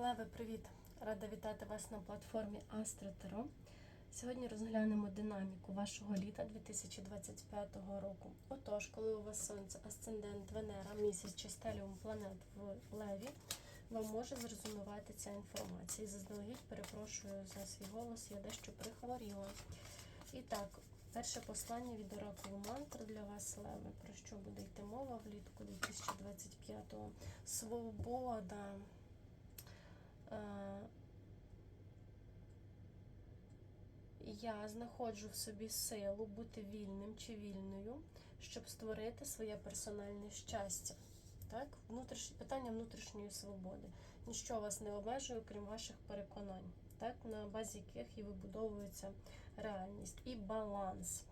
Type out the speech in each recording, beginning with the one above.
Леве, привіт! Рада вітати вас на платформі Астро Сьогодні розглянемо динаміку вашого літа 2025 року. Отож, коли у вас сонце, асцендент, Венера, місяць чи стеліум планет в Леві, вам може зрезонувати ця інформація. Заздалегідь перепрошую за свій голос, я дещо прихворіла. І так, перше послання від оракулу мантр для вас, Леве. Про що буде йти мова влітку 2025-го? Свобода. Е, Я знаходжу в собі силу бути вільним чи вільною, щоб створити своє персональне щастя. Так? Внутріш... Питання внутрішньої свободи. Ніщо вас не обмежує, крім ваших переконань, так? на базі яких і вибудовується реальність. І баланс.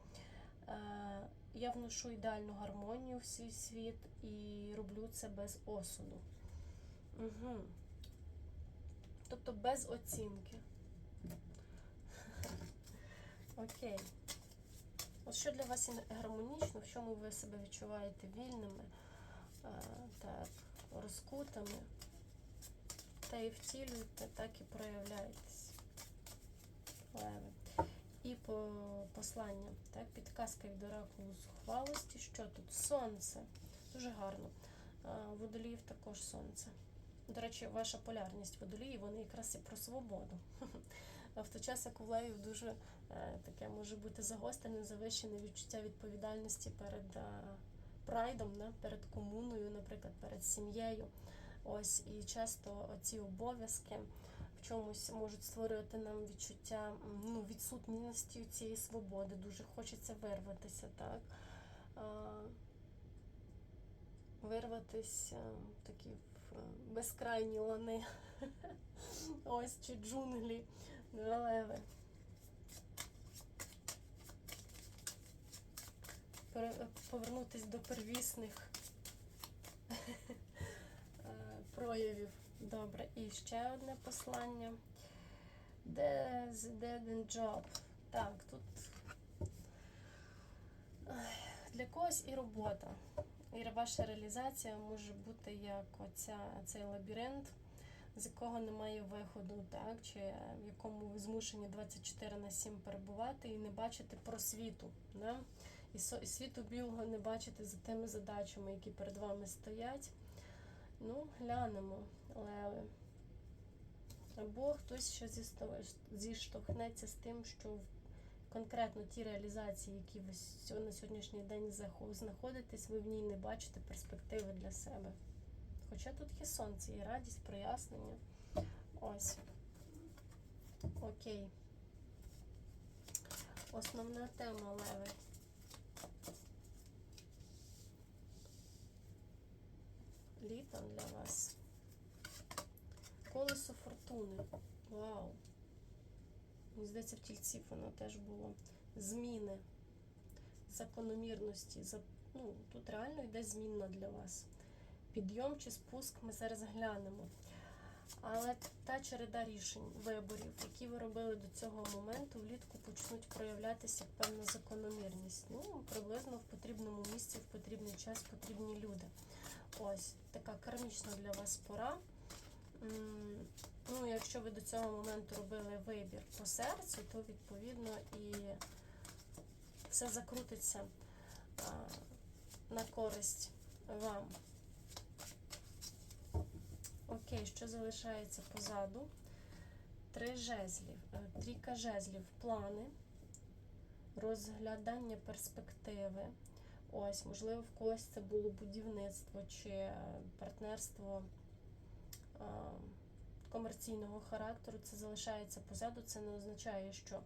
Е, Я вношу ідеальну гармонію в свій світ і роблю це без осуду. Угу. Тобто без оцінки. Окей. От що для вас гармонічно, в чому ви себе відчуваєте вільними, а, так, розкутими, та і втілюєте, так і проявляєтесь. І по послання, так, підказка від оракулу зухвалості. Що тут? Сонце. Дуже гарно. А, водоліїв також сонце. До речі, ваша полярність водолії, вони якраз і про свободу. В той час, як у левів дуже е, таке може бути загострене, завищене відчуття відповідальності перед е, прайдом, перед комуною, наприклад, перед сім'єю. Ось і часто ці обов'язки в чомусь можуть створювати нам відчуття ну, відсутності цієї свободи. Дуже хочеться вирватися, так. Вирватися такі в безкрайні лани. Ось чи джунглі. Леви. Повернутися до первісних е, проявів. Добре. І ще одне послання. There's dead job. Так, тут для когось і робота. І ваша реалізація може бути як оця, цей лабіринт з якого немає виходу, так, чи в якому ви змушені 24 на 7 перебувати і не бачити просвіту. Да? І світу білого не бачити за тими задачами, які перед вами стоять. Ну, глянемо, леви. Або хтось ще зіштовхнеться з тим, що конкретно ті реалізації, які ви на сьогоднішній день знаходитесь, ви в ній не бачите перспективи для себе. Хоча тут є сонце і радість, прояснення. Ось. Окей. Основна тема леви. Літом для вас. Колесо фортуни. Вау! Мені здається, в тільців воно теж було. Зміни, закономірності. Ну, Тут реально йде змінна для вас підйом чи спуск ми зараз глянемо. Але та череда рішень, виборів, які ви робили до цього моменту, влітку почнуть проявлятися певна закономірність. Ну, приблизно в потрібному місці, в потрібний час, потрібні люди. Ось така кармічна для вас пора. Ну, Якщо ви до цього моменту робили вибір по серцю, то відповідно і все закрутиться на користь вам. Окей, що залишається позаду? Три жезлів, е, трійка жезлів, плани, розглядання перспективи. Ось, можливо, в когось це було будівництво чи е, партнерство комерційного характеру. Це залишається позаду. Це не означає, що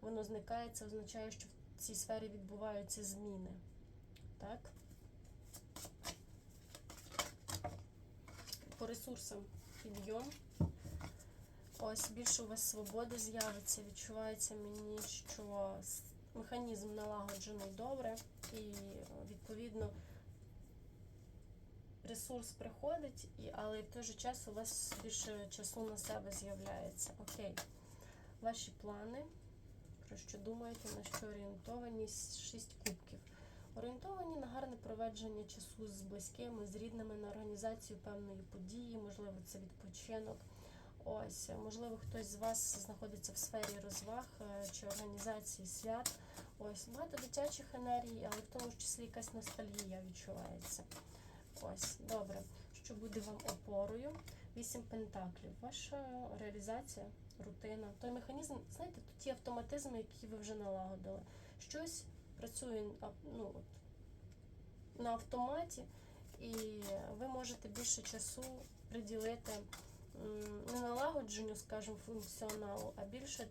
воно зникає, це означає, що в цій сфері відбуваються зміни. Так? по ресурсам підйом. Ось більше у вас свободи з'явиться. Відчувається мені, що механізм налагоджений добре, і, відповідно, ресурс приходить, але в той же час у вас більше часу на себе з'являється. Окей. Ваші плани, про що думаєте, на що орієнтовані? Шість кубків. Орієнтовані на гарне проведження часу з близькими, з рідними, на організацію певної події, можливо, це відпочинок. Ось, можливо, хтось з вас знаходиться в сфері розваг е, чи організації свят. Ось, багато дитячих енергій, але в тому числі якась ностальгія відчувається. Ось, добре. Що буде вам опорою? Вісім пентаклів. Ваша реалізація, рутина. Той механізм, знаєте, тут ті автоматизми, які ви вже налагодили. Щось працює ну, на автоматі, і ви можете більше часу приділити не налагодженню, скажімо, функціоналу, а більше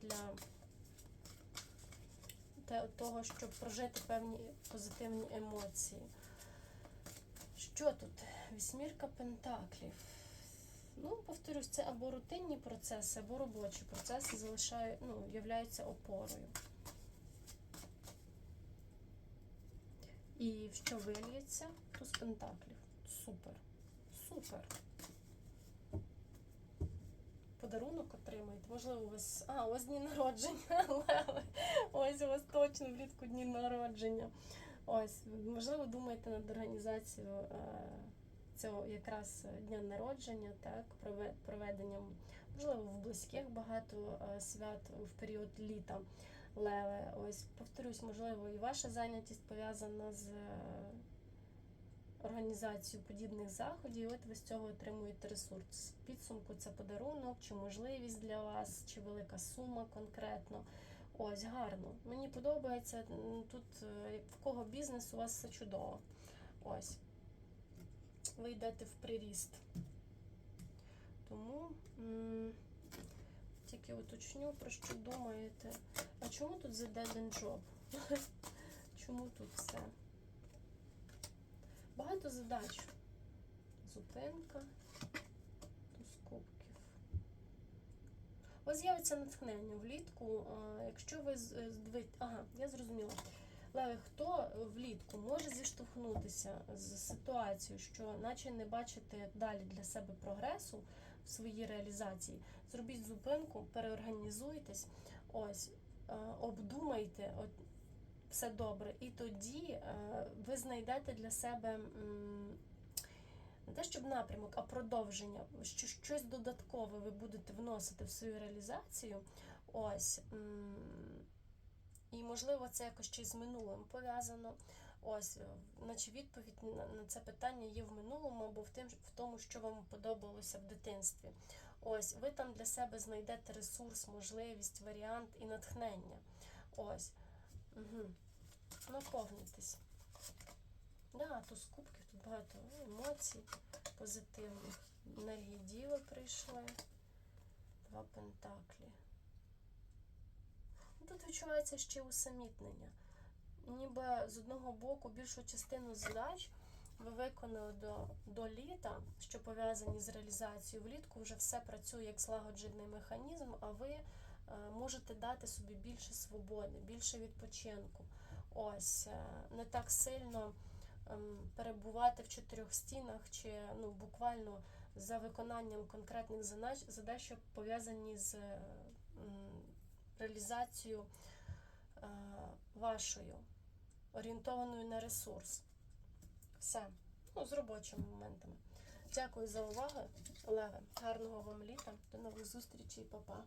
для того, щоб прожити певні позитивні емоції. Що тут? Вісьмірка пентаклів. Ну, повторюсь, це або рутинні процеси, або робочі процеси залишають, ну, являються опорою. І що виліється? Туз пентаклів. Супер. Супер. Подарунок отримаєте. Можливо, у вас. А, вас дні народження, Ось у вас точно влітку дні народження. Ось, можливо, думаєте над організацією е, цього якраз дня народження, так, проведенням, можливо, в близьких багато е, свят в період літа. Леве, ось повторюсь, можливо, і ваша зайнятість пов'язана з е, організацією подібних заходів, і от ви з цього отримуєте ресурс. Підсумку це подарунок, чи можливість для вас, чи велика сума конкретно. Ось, гарно. Мені подобається. Тут е, в кого бізнес, у вас все чудово. Ось. Ви йдете в приріст. Тому м, тільки уточню, про що думаєте. А чому тут The Dead End Job? Чому тут все? Багато задач. Зупинка. Туз кубків. У вас з'явиться натхнення влітку. Якщо ви з- е. Ага, я зрозуміла. Леви, хто влітку може зіштовхнутися з ситуацією, що наче не бачите далі для себе прогресу в своїй реалізації, зробіть зупинку, переорганізуйтесь, ось, обдумайте, от, все добре, і тоді ви знайдете для себе не те, щоб напрямок, а продовження, що щось додаткове ви будете вносити в свою реалізацію. Ось. І, можливо, це якось ще з минулим пов'язано. Ось, наче відповідь на, це питання є в минулому або в, тим, в тому, що вам подобалося в дитинстві. Ось, ви там для себе знайдете ресурс, можливість, варіант і натхнення. Ось. Угу. Наповнитись. Да, тут з кубків багато емоцій позитивних. Енергії діви прийшли. Два пентаклі. Ну, Тут відчувається ще усамітнення. Ніби з одного боку більшу частину задач ви виконали до, до літа, що пов'язані з реалізацією. Влітку вже все працює як злагоджений механізм, а ви е, можете дати собі більше свободи, більше відпочинку. Ось е, не так сильно перебувати в чотирьох стінах, чи ну буквально за виконанням конкретних задач, що пов'язані з е, реалізацією е, вашою, орієнтованою на ресурс. Все. Ну, з робочими моментами. Дякую за увагу, Леве. Гарного вам літа. До нових зустрічей, Па-па.